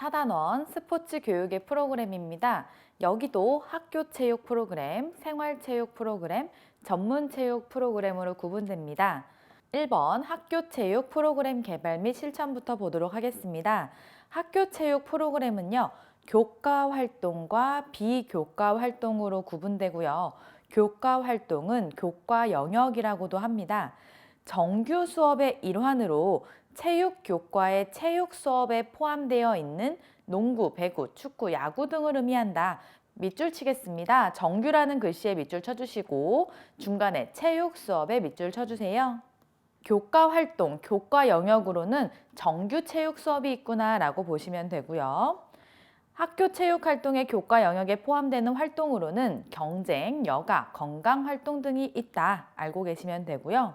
4단원 스포츠 교육의 프로그램입니다. 여기도 학교 체육 프로그램, 생활 체육 프로그램, 전문 체육 프로그램으로 구분됩니다. 1번 학교 체육 프로그램 개발 및 실천부터 보도록 하겠습니다. 학교 체육 프로그램은요, 교과 활동과 비교과 활동으로 구분되고요. 교과 활동은 교과 영역이라고도 합니다. 정규 수업의 일환으로 체육 교과의 체육 수업에 포함되어 있는 농구, 배구, 축구, 야구 등을 의미한다. 밑줄 치겠습니다. 정규라는 글씨에 밑줄 쳐주시고 중간에 체육 수업에 밑줄 쳐주세요. 교과 활동, 교과 영역으로는 정규 체육 수업이 있구나라고 보시면 되고요. 학교 체육 활동의 교과 영역에 포함되는 활동으로는 경쟁, 여가, 건강 활동 등이 있다 알고 계시면 되고요.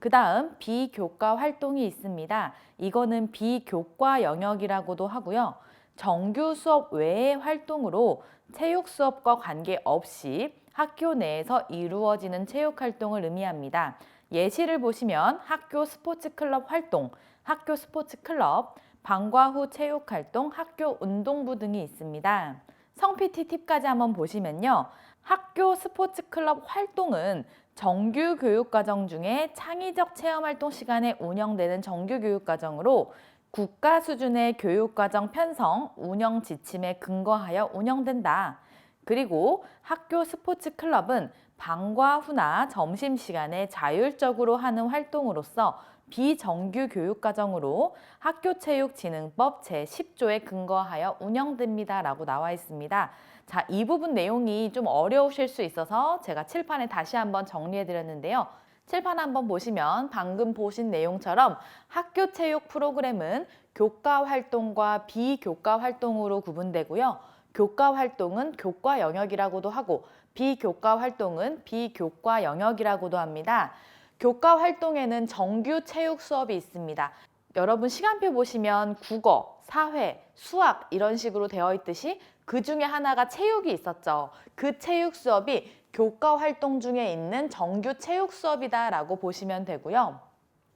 그 다음 비교과 활동이 있습니다. 이거는 비교과 영역이라고도 하고요. 정규 수업 외의 활동으로 체육 수업과 관계없이 학교 내에서 이루어지는 체육 활동을 의미합니다. 예시를 보시면 학교 스포츠 클럽 활동, 학교 스포츠 클럽, 방과 후 체육 활동, 학교 운동부 등이 있습니다. 성 PT 팁까지 한번 보시면요. 학교 스포츠 클럽 활동은 정규 교육 과정 중에 창의적 체험 활동 시간에 운영되는 정규 교육 과정으로 국가 수준의 교육 과정 편성, 운영 지침에 근거하여 운영된다. 그리고 학교 스포츠 클럽은 방과 후나 점심 시간에 자율적으로 하는 활동으로서 비정규 교육 과정으로 학교체육진흥법 제10조에 근거하여 운영됩니다 라고 나와 있습니다. 자, 이 부분 내용이 좀 어려우실 수 있어서 제가 칠판에 다시 한번 정리해 드렸는데요. 칠판 한번 보시면 방금 보신 내용처럼 학교 체육 프로그램은 교과 활동과 비교과 활동으로 구분되고요. 교과 활동은 교과 영역이라고도 하고 비교과 활동은 비교과 영역이라고도 합니다. 교과 활동에는 정규 체육 수업이 있습니다. 여러분 시간표 보시면 국어, 사회, 수학 이런 식으로 되어 있듯이 그 중에 하나가 체육이 있었죠. 그 체육 수업이 교과 활동 중에 있는 정규 체육 수업이다라고 보시면 되고요.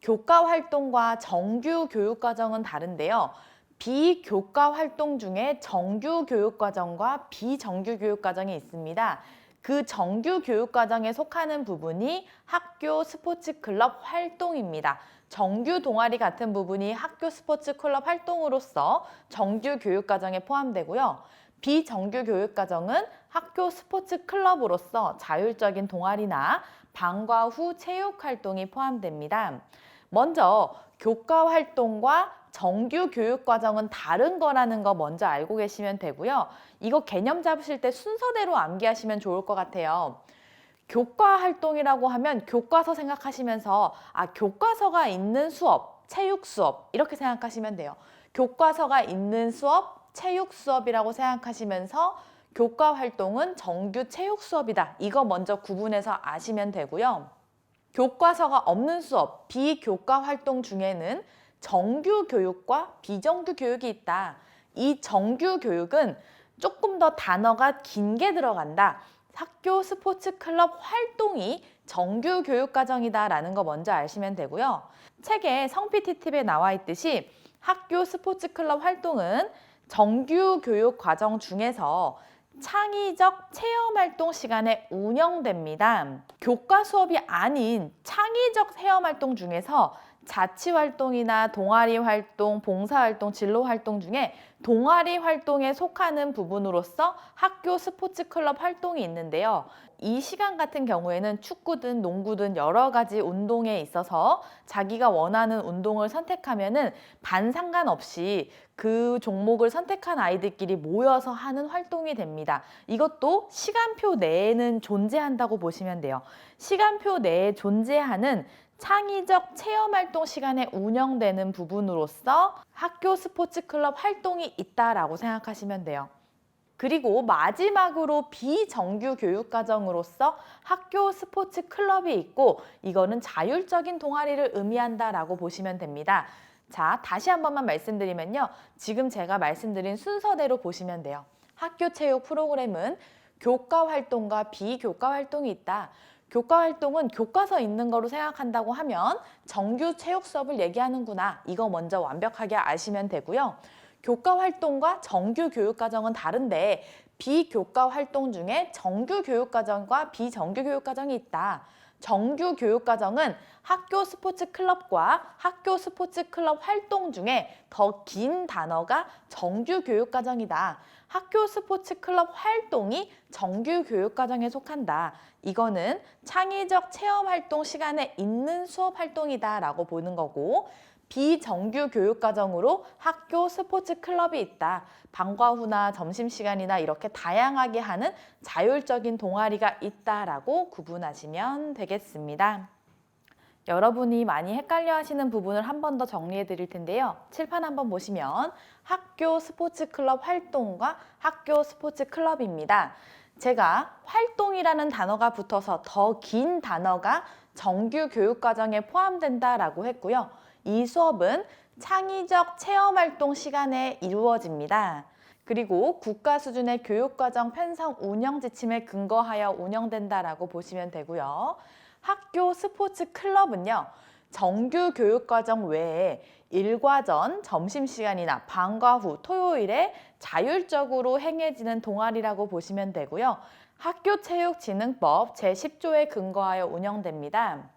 교과 활동과 정규 교육 과정은 다른데요. 비교과 활동 중에 정규 교육 과정과 비정규 교육 과정이 있습니다. 그 정규 교육 과정에 속하는 부분이 학교 스포츠 클럽 활동입니다. 정규 동아리 같은 부분이 학교 스포츠 클럽 활동으로서 정규 교육 과정에 포함되고요. 비정규 교육 과정은 학교 스포츠 클럽으로서 자율적인 동아리나 방과 후 체육 활동이 포함됩니다. 먼저 교과 활동과 정규 교육 과정은 다른 거라는 거 먼저 알고 계시면 되고요. 이거 개념 잡으실 때 순서대로 암기하시면 좋을 것 같아요. 교과 활동이라고 하면 교과서 생각하시면서 아 교과서가 있는 수업, 체육 수업 이렇게 생각하시면 돼요. 교과서가 있는 수업, 체육 수업이라고 생각하시면서 교과 활동은 정규 체육 수업이다. 이거 먼저 구분해서 아시면 되고요. 교과서가 없는 수업, 비교과 활동 중에는 정규 교육과 비정규 교육이 있다. 이 정규 교육은 조금 더 단어가 긴 게 들어간다. 학교 스포츠 클럽 활동이 정규 교육 과정이다라는 거 먼저 아시면 되고요. 책에 성 PT 팁에 나와 있듯이 학교 스포츠 클럽 활동은 정규 교육 과정 중에서 창의적 체험 활동 시간에 운영됩니다. 교과 수업이 아닌 창의적 체험 활동 중에서 자치 활동이나 동아리 활동, 봉사 활동, 진로 활동 중에 동아리 활동에 속하는 부분으로서 학교 스포츠 클럽 활동이 있는데요. 이 시간 같은 경우에는 축구든 농구든 여러 가지 운동에 있어서 자기가 원하는 운동을 선택하면은 반 상관없이 그 종목을 선택한 아이들끼리 모여서 하는 활동이 됩니다. 이것도 시간표 내에는 존재한다고 보시면 돼요. 시간표 내에 존재하는 창의적 체험 활동 시간에 운영되는 부분으로서 학교 스포츠 클럽 활동이 있다라고 생각하시면 돼요. 그리고 마지막으로 비정규 교육 과정으로서 학교 스포츠 클럽이 있고 이거는 자율적인 동아리를 의미한다라고 보시면 됩니다. 자, 다시 한 번만 말씀드리면요. 지금 제가 말씀드린 순서대로 보시면 돼요. 학교 체육 프로그램은 교과 활동과 비교과 활동이 있다. 교과 활동은 교과서 있는 거로 생각한다고 하면 정규 체육 수업을 얘기하는구나. 이거 먼저 완벽하게 아시면 되고요. 교과 활동과 정규 교육 과정은 다른데 비교과 활동 중에 정규 교육 과정과 비정규 교육 과정이 있다. 정규 교육 과정은 학교 스포츠 클럽과 학교 스포츠 클럽 활동 중에 더 긴 단어가 정규 교육 과정이다. 학교 스포츠 클럽 활동이 정규 교육 과정에 속한다. 이거는 창의적 체험 활동 시간에 있는 수업 활동이다 라고 보는 거고 비정규 교육 과정으로 학교 스포츠 클럽이 있다. 방과 후나 점심 시간이나 이렇게 다양하게 하는 자율적인 동아리가 있다라고 구분하시면 되겠습니다. 여러분이 많이 헷갈려 하시는 부분을 한 번 더 정리해 드릴 텐데요. 칠판 한번 보시면 학교 스포츠 클럽 활동과 학교 스포츠 클럽입니다. 제가 활동이라는 단어가 붙어서 더 긴 단어가 정규 교육 과정에 포함된다라고 했고요. 이 수업은 창의적 체험 활동 시간에 이루어집니다. 그리고 국가 수준의 교육과정 편성 운영 지침에 근거하여 운영된다라고 보시면 되고요. 학교 스포츠 클럽은요. 정규 교육과정 외에 일과전, 점심시간이나 방과 후, 토요일에 자율적으로 행해지는 동아리라고 보시면 되고요. 학교체육진흥법 제10조에 근거하여 운영됩니다.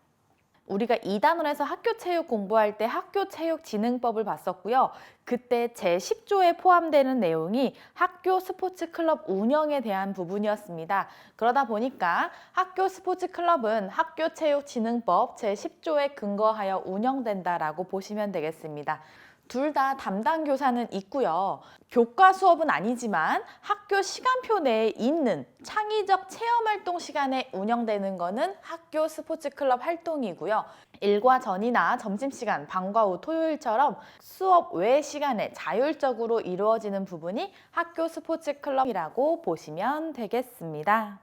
우리가 2단원에서 학교 체육 공부할 때 학교 체육 진흥법을 봤었고요. 그때 제10조에 포함되는 내용이 학교 스포츠 클럽 운영에 대한 부분이었습니다. 그러다 보니까 학교 스포츠 클럽은 학교 체육 진흥법 제10조에 근거하여 운영된다라고 보시면 되겠습니다. 둘 다 담당 교사는 있고요. 교과 수업은 아니지만 학교 시간표 내에 있는 창의적 체험 활동 시간에 운영되는 거는 학교 스포츠 클럽 활동이고요. 일과 전이나 점심시간, 방과 후 토요일처럼 수업 외 시간에 자율적으로 이루어지는 부분이 학교 스포츠 클럽이라고 보시면 되겠습니다.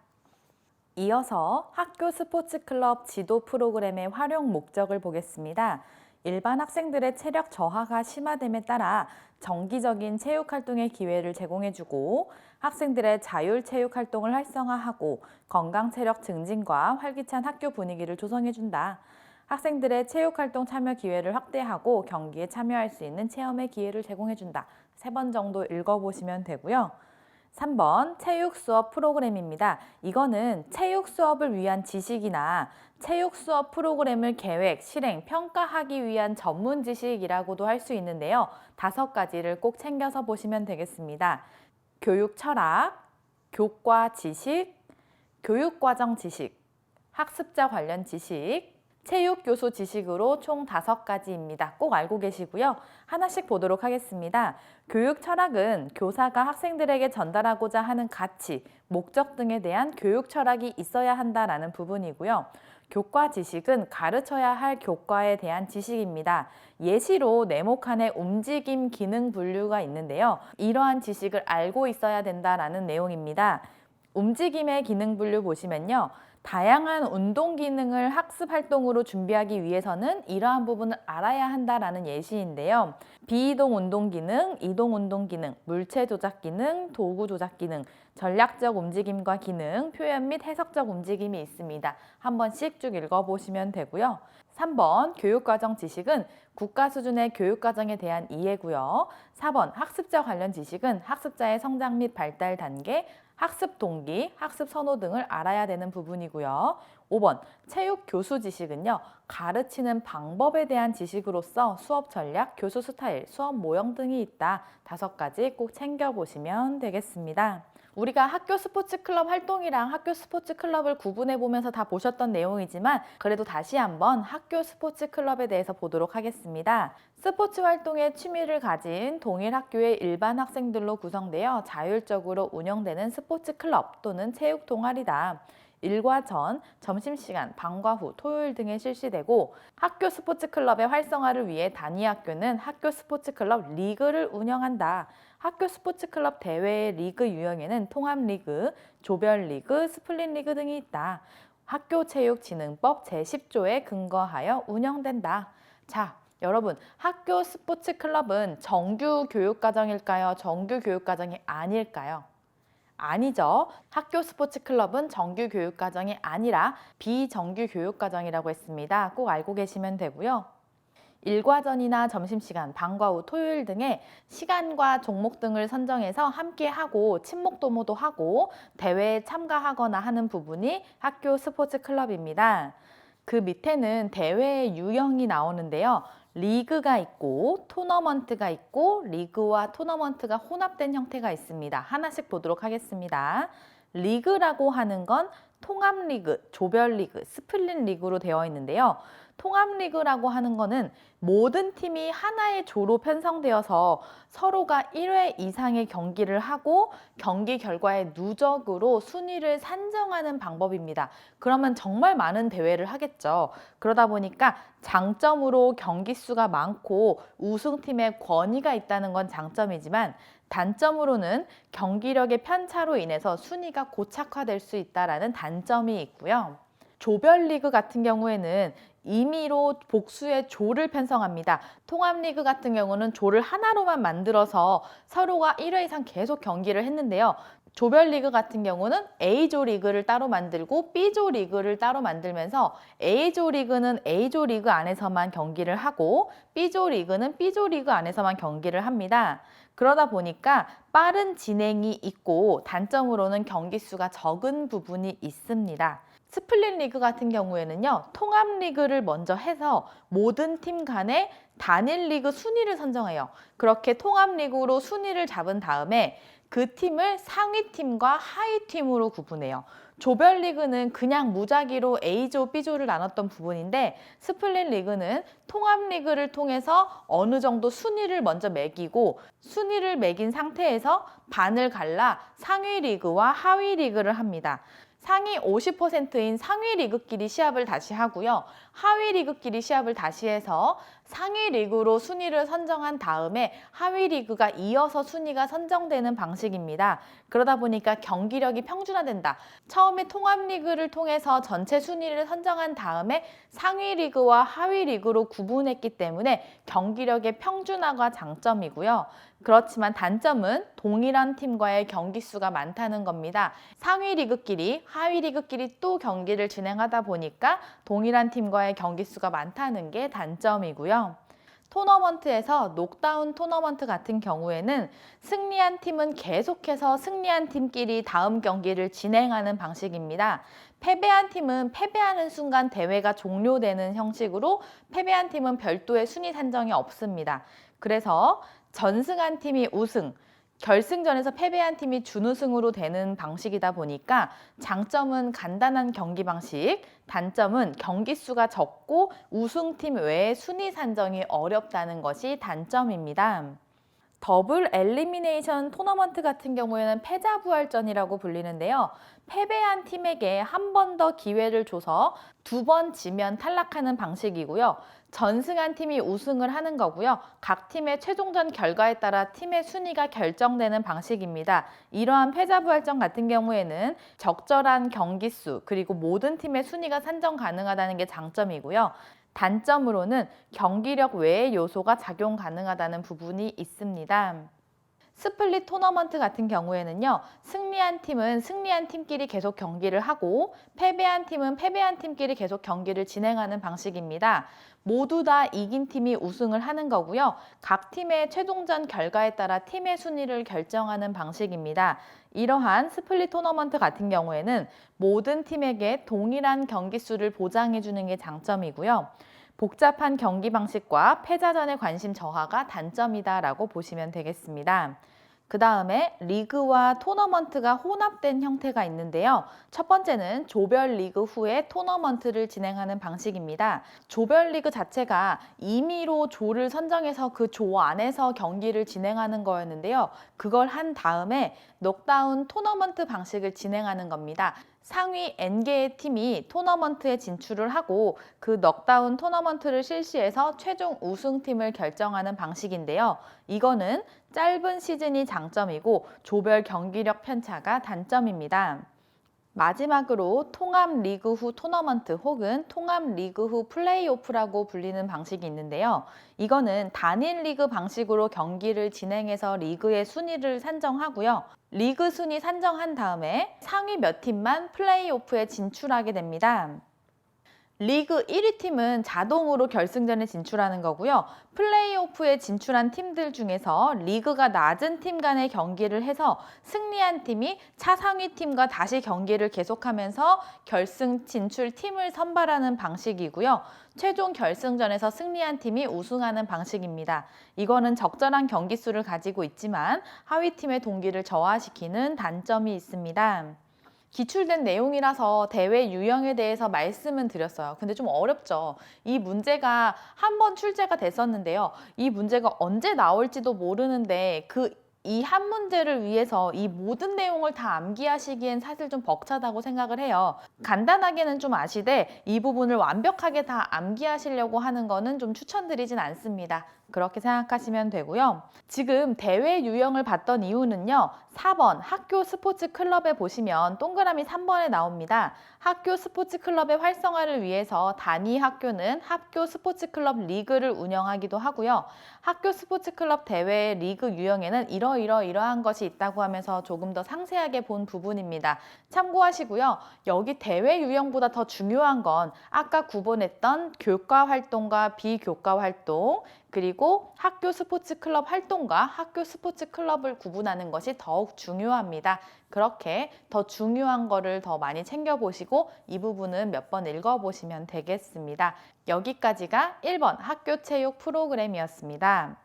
이어서 학교 스포츠 클럽 지도 프로그램의 활용 목적을 보겠습니다. 일반 학생들의 체력 저하가 심화됨에 따라 정기적인 체육 활동의 기회를 제공해주고 학생들의 자율 체육 활동을 활성화하고 건강 체력 증진과 활기찬 학교 분위기를 조성해준다. 학생들의 체육 활동 참여 기회를 확대하고 경기에 참여할 수 있는 체험의 기회를 제공해준다. 세 번 정도 읽어보시면 되고요. 3번 체육 수업 프로그램입니다. 이거는 체육 수업을 위한 지식이나 체육 수업 프로그램을 계획, 실행, 평가하기 위한 전문 지식이라고도 할 수 있는데요. 다섯 가지를 꼭 챙겨서 보시면 되겠습니다. 교육 철학, 교과 지식, 교육 과정 지식, 학습자 관련 지식, 체육 교수 지식으로 총 다섯 가지입니다. 꼭 알고 계시고요. 하나씩 보도록 하겠습니다. 교육 철학은 교사가 학생들에게 전달하고자 하는 가치, 목적 등에 대한 교육 철학이 있어야 한다라는 부분이고요. 교과 지식은 가르쳐야 할 교과에 대한 지식입니다. 예시로 네모칸에 움직임 기능 분류가 있는데요. 이러한 지식을 알고 있어야 된다라는 내용입니다. 움직임의 기능 분류 보시면요. 다양한 운동 기능을 학습 활동으로 준비하기 위해서는 이러한 부분을 알아야 한다라는 예시인데요. 비이동 운동 기능, 이동 운동 기능, 물체 조작 기능, 도구 조작 기능, 전략적 움직임과 기능, 표현 및 해석적 움직임이 있습니다. 한 번씩 쭉 읽어보시면 되고요. 3번 교육과정 지식은 국가 수준의 교육과정에 대한 이해고요. 4번 학습자 관련 지식은 학습자의 성장 및 발달 단계, 학습 동기, 학습 선호 등을 알아야 되는 부분이고요. 5번 체육 교수 지식은요. 가르치는 방법에 대한 지식으로서 수업 전략, 교수 스타일, 수업 모형 등이 있다. 다섯 가지 꼭 챙겨보시면 되겠습니다. 우리가 학교 스포츠 클럽 활동이랑 학교 스포츠 클럽을 구분해 보면서 다 보셨던 내용이지만 그래도 다시 한번 학교 스포츠 클럽에 대해서 보도록 하겠습니다. 스포츠 활동에 취미를 가진 동일 학교의 일반 학생들로 구성되어 자율적으로 운영되는 스포츠 클럽 또는 체육 동아리다. 일과 전, 점심시간, 방과 후, 토요일 등에 실시되고 학교 스포츠 클럽의 활성화를 위해 단위 학교는 학교 스포츠 클럽 리그를 운영한다. 학교 스포츠 클럽 대회의 리그 유형에는 통합 리그, 조별 리그, 스플릿 리그 등이 있다. 학교체육진흥법 제10조에 근거하여 운영된다. 자, 여러분, 학교 스포츠 클럽은 정규 교육과정일까요? 정규 교육과정이 아닐까요? 아니죠. 학교 스포츠 클럽은 정규 교육과정이 아니라 비정규 교육과정이라고 했습니다. 꼭 알고 계시면 되고요. 일과전이나 점심시간, 방과 후 토요일 등의 시간과 종목 등을 선정해서 함께 하고 친목 도모도 하고 대회에 참가하거나 하는 부분이 학교 스포츠 클럽입니다. 그 밑에는 대회의 유형이 나오는데요. 리그가 있고 토너먼트가 있고 리그와 토너먼트가 혼합된 형태가 있습니다. 하나씩 보도록 하겠습니다. 리그라고 하는 건 통합리그, 조별리그, 스플릿 리그로 되어 있는데요. 통합리그라고 하는 거는 모든 팀이 하나의 조로 편성되어서 서로가 1회 이상의 경기를 하고 경기 결과의 누적으로 순위를 산정하는 방법입니다. 그러면 정말 많은 대회를 하겠죠. 그러다 보니까 장점으로 경기 수가 많고 우승팀의 권위가 있다는 건 장점이지만 단점으로는 경기력의 편차로 인해서 순위가 고착화될 수 있다라는 단점이 있고요. 조별리그 같은 경우에는 임의로 복수의 조를 편성합니다. 통합리그 같은 경우는 조를 하나로만 만들어서 서로가 1회 이상 계속 경기를 했는데요. 조별 리그 같은 경우는 A조 리그를 따로 만들고 B조 리그를 따로 만들면서 A조 리그는 A조 리그 안에서만 경기를 하고 B조 리그는 B조 리그 안에서만 경기를 합니다. 그러다 보니까 빠른 진행이 있고 단점으로는 경기 수가 적은 부분이 있습니다. 스플릿 리그 같은 경우에는요, 통합 리그를 먼저 해서 모든 팀 간의 단일 리그 순위를 선정해요. 그렇게 통합 리그로 순위를 잡은 다음에 그 팀을 상위 팀과 하위 팀으로 구분해요. 조별 리그는 그냥 무작위로 A조, B조를 나눴던 부분인데 스플릿 리그는 통합 리그를 통해서 어느 정도 순위를 먼저 매기고 순위를 매긴 상태에서 반을 갈라 상위 리그와 하위 리그를 합니다. 상위 50%인 상위 리그끼리 시합을 다시 하고요. 하위 리그끼리 시합을 다시 해서 상위 리그로 순위를 선정한 다음에 하위 리그가 이어서 순위가 선정되는 방식입니다. 그러다 보니까 경기력이 평준화된다. 처음에 통합 리그를 통해서 전체 순위를 선정한 다음에 상위 리그와 하위 리그로 구분했기 때문에 경기력의 평준화가 장점이고요. 그렇지만 단점은 동일한 팀과의 경기 수가 많다는 겁니다. 상위 리그끼리, 하위 리그끼리 또 경기를 진행하다 보니까 동일한 팀과의 경기 수가 많다는 게 단점이고요. 토너먼트에서 녹다운 토너먼트 같은 경우에는 승리한 팀은 계속해서 승리한 팀끼리 다음 경기를 진행하는 방식입니다. 패배한 팀은 패배하는 순간 대회가 종료되는 형식으로 패배한 팀은 별도의 순위 산정이 없습니다. 그래서 전승한 팀이 우승, 결승전에서 패배한 팀이 준우승으로 되는 방식이다 보니까 장점은 간단한 경기 방식, 단점은 경기 수가 적고 우승팀 외에 순위 산정이 어렵다는 것이 단점입니다. 더블 엘리미네이션 토너먼트 같은 경우에는 패자부활전이라고 불리는데요. 패배한 팀에게 한 번 더 기회를 줘서 두 번 지면 탈락하는 방식이고요. 전승한 팀이 우승을 하는 거고요. 각 팀의 최종전 결과에 따라 팀의 순위가 결정되는 방식입니다. 이러한 패자부활전 같은 경우에는 적절한 경기 수 그리고 모든 팀의 순위가 산정 가능하다는 게 장점이고요. 단점으로는 경기력 외의 요소가 작용 가능하다는 부분이 있습니다. 스플릿 토너먼트 같은 경우에는요, 승리한 팀은 승리한 팀끼리 계속 경기를 하고, 패배한 팀은 패배한 팀끼리 계속 경기를 진행하는 방식입니다. 모두 다 이긴 팀이 우승을 하는 거고요. 각 팀의 최종전 결과에 따라 팀의 순위를 결정하는 방식입니다. 이러한 스플릿 토너먼트 같은 경우에는 모든 팀에게 동일한 경기 수를 보장해 주는 게 장점이고요. 복잡한 경기 방식과 패자전의 관심 저하가 단점이다라고 보시면 되겠습니다. 그 다음에 리그와 토너먼트가 혼합된 형태가 있는데요. 첫 번째는 조별 리그 후에 토너먼트를 진행하는 방식입니다. 조별 리그 자체가 임의로 조를 선정해서 그 조 안에서 경기를 진행하는 거였는데요. 그걸 한 다음에 녹다운 토너먼트 방식을 진행하는 겁니다. 상위 N개의 팀이 토너먼트에 진출을 하고 그 넉다운 토너먼트를 실시해서 최종 우승팀을 결정하는 방식인데요. 이거는 짧은 시즌이 장점이고 조별 경기력 편차가 단점입니다. 마지막으로 통합 리그 후 토너먼트 혹은 통합 리그 후 플레이오프라고 불리는 방식이 있는데요. 이거는 단일 리그 방식으로 경기를 진행해서 리그의 순위를 산정하고요. 리그 순위 산정한 다음에 상위 몇 팀만 플레이오프에 진출하게 됩니다. 리그 1위 팀은 자동으로 결승전에 진출하는 거고요. 플레이오프에 진출한 팀들 중에서 리그가 낮은 팀 간의 경기를 해서 승리한 팀이 차상위 팀과 다시 경기를 계속하면서 결승 진출 팀을 선발하는 방식이고요. 최종 결승전에서 승리한 팀이 우승하는 방식입니다. 이거는 적절한 경기 수를 가지고 있지만 하위 팀의 동기를 저하시키는 단점이 있습니다. 기출된 내용이라서 대회 유형에 대해서 말씀은 드렸어요. 근데 좀 어렵죠. 이 문제가 한 번 출제가 됐었는데요. 이 문제가 언제 나올지도 모르는데 그 이 한 문제를 위해서 이 모든 내용을 다 암기하시기엔 사실 좀 벅차다고 생각을 해요. 간단하게는 좀 아시되 이 부분을 완벽하게 다 암기하시려고 하는 거는 좀 추천드리진 않습니다. 그렇게 생각하시면 되고요. 지금 대회 유형을 봤던 이유는요. 4번 학교 스포츠 클럽에 보시면 동그라미 3번에 나옵니다. 학교 스포츠 클럽의 활성화를 위해서 단위 학교는 학교 스포츠 클럽 리그를 운영하기도 하고요. 학교 스포츠 클럽 대회 리그 유형에는 이러 이러 이러한 것이 있다고 하면서 조금 더 상세하게 본 부분입니다. 참고하시고요. 여기 대회 유형보다 더 중요한 건 아까 구분했던 교과 활동과 비교과 활동 그리고 학교 스포츠 클럽 활동과 학교 스포츠 클럽을 구분하는 것이 더욱 중요합니다. 그렇게 더 중요한 거를 더 많이 챙겨보시고 이 부분은 몇 번 읽어보시면 되겠습니다. 여기까지가 1번 학교 체육 프로그램이었습니다.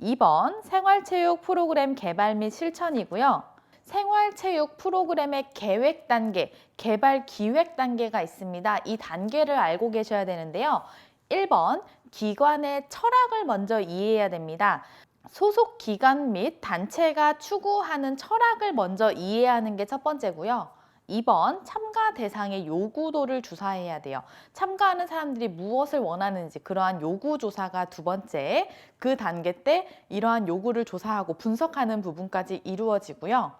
2번 생활체육 프로그램 개발 및 실천이고요. 생활체육 프로그램의 계획 단계, 개발 기획 단계가 있습니다. 이 단계를 알고 계셔야 되는데요. 1번 기관의 철학을 먼저 이해해야 됩니다. 소속 기관 및 단체가 추구하는 철학을 먼저 이해하는 게 첫 번째고요. 2번 참가 대상의 요구도를 조사해야 돼요. 참가하는 사람들이 무엇을 원하는지 그러한 요구 조사가 두 번째. 그 단계 때 이러한 요구를 조사하고 분석하는 부분까지 이루어지고요.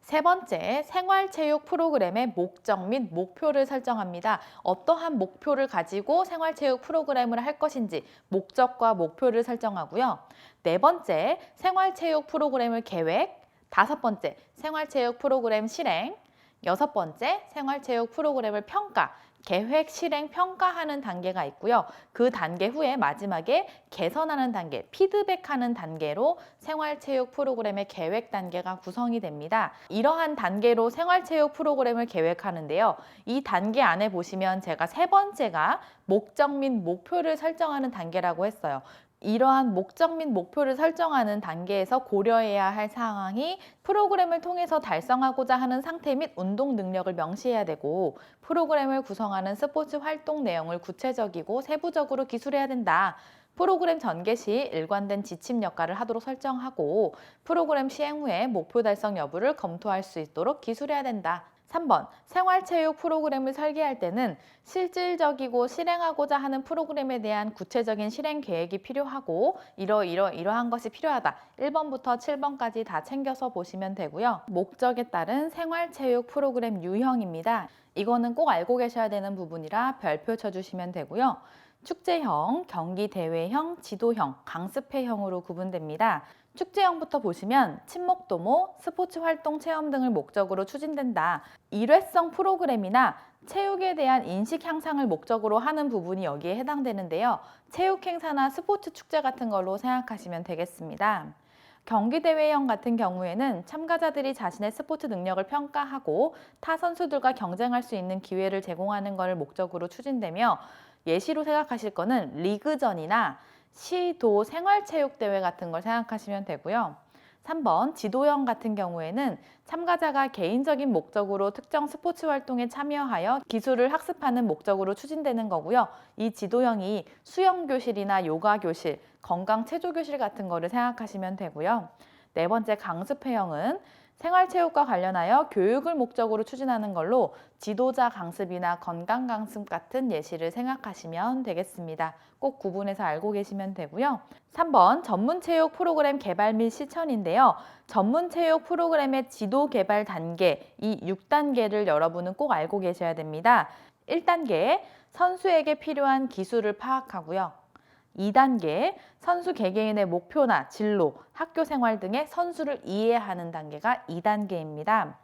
세 번째, 생활체육 프로그램의 목적 및 목표를 설정합니다. 어떠한 목표를 가지고 생활체육 프로그램을 할 것인지 목적과 목표를 설정하고요. 네 번째, 생활체육 프로그램을 계획. 다섯 번째, 생활체육 프로그램 실행. 여섯 번째, 생활체육 프로그램을 평가. 계획, 실행, 평가하는 단계가 있고요. 그 단계 후에 마지막에 개선하는 단계, 피드백하는 단계로 생활체육 프로그램의 계획 단계가 구성이 됩니다. 이러한 단계로 생활체육 프로그램을 계획하는데요. 이 단계 안에 보시면 제가 세 번째가 목적 및 목표를 설정하는 단계라고 했어요. 이러한 목적 및 목표를 설정하는 단계에서 고려해야 할 사항이 프로그램을 통해서 달성하고자 하는 상태 및 운동 능력을 명시해야 되고 프로그램을 구성하는 스포츠 활동 내용을 구체적이고 세부적으로 기술해야 된다. 프로그램 전개 시 일관된 지침 역할을 하도록 설정하고 프로그램 시행 후에 목표 달성 여부를 검토할 수 있도록 기술해야 된다. 3번 생활체육 프로그램을 설계할 때는 실질적이고 실행하고자 하는 프로그램에 대한 구체적인 실행 계획이 필요하고 이러이러 이러한 것이 필요하다. 1번부터 7번까지 다 챙겨서 보시면 되고요. 목적에 따른 생활체육 프로그램 유형입니다. 이거는 꼭 알고 계셔야 되는 부분이라 별표 쳐주시면 되고요. 축제형, 경기대회형, 지도형, 강습회형으로 구분됩니다. 축제형부터 보시면 친목 도모, 스포츠 활동 체험 등을 목적으로 추진된다. 일회성 프로그램이나 체육에 대한 인식 향상을 목적으로 하는 부분이 여기에 해당되는데요. 체육 행사나 스포츠 축제 같은 걸로 생각하시면 되겠습니다. 경기대회형 같은 경우에는 참가자들이 자신의 스포츠 능력을 평가하고 타 선수들과 경쟁할 수 있는 기회를 제공하는 것을 목적으로 추진되며 예시로 생각하실 거는 리그전이나 시도 생활체육대회 같은 걸 생각하시면 되고요. 3번 지도형 같은 경우에는 참가자가 개인적인 목적으로 특정 스포츠 활동에 참여하여 기술을 학습하는 목적으로 추진되는 거고요. 이 지도형이 수영 교실이나 요가 교실, 건강 체조 교실 같은 거를 생각하시면 되고요. 네 번째 강습 회형은 생활체육과 관련하여 교육을 목적으로 추진하는 걸로 지도자 강습이나 건강 강습 같은 예시를 생각하시면 되겠습니다. 꼭 구분해서 알고 계시면 되고요. 3번 전문체육 프로그램 개발 및 실천인데요. 전문체육 프로그램의 지도 개발 단계, 이 6단계를 여러분은 꼭 알고 계셔야 됩니다. 1단계, 선수에게 필요한 기술을 파악하고요. 2단계 선수 개개인의 목표나 진로, 학교 생활 등의 선수를 이해하는 단계가 2단계입니다.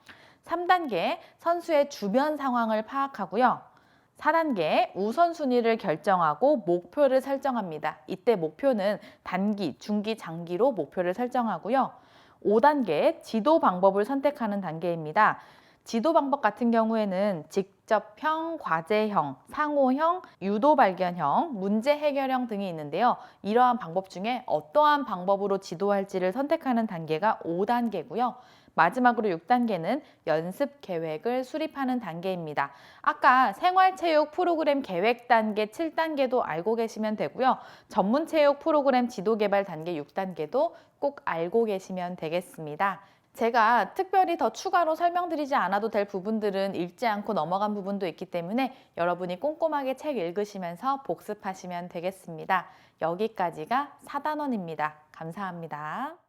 3단계 선수의 주변 상황을 파악하고요. 4단계 우선순위를 결정하고 목표를 설정합니다. 이때 목표는 단기, 중기, 장기로 목표를 설정하고요. 5단계 지도 방법을 선택하는 단계입니다. 지도 방법 같은 경우에는 직접형, 과제형, 상호형, 유도 발견형, 문제 해결형 등이 있는데요. 이러한 방법 중에 어떠한 방법으로 지도할지를 선택하는 단계가 5단계고요. 마지막으로 6단계는 연습 계획을 수립하는 단계입니다. 아까 생활체육 프로그램 계획 단계 7단계도 알고 계시면 되고요. 전문체육 프로그램 지도 개발 단계 6단계도 꼭 알고 계시면 되겠습니다. 제가 특별히 더 추가로 설명드리지 않아도 될 부분들은 읽지 않고 넘어간 부분도 있기 때문에 여러분이 꼼꼼하게 책 읽으시면서 복습하시면 되겠습니다. 여기까지가 4단원입니다. 감사합니다.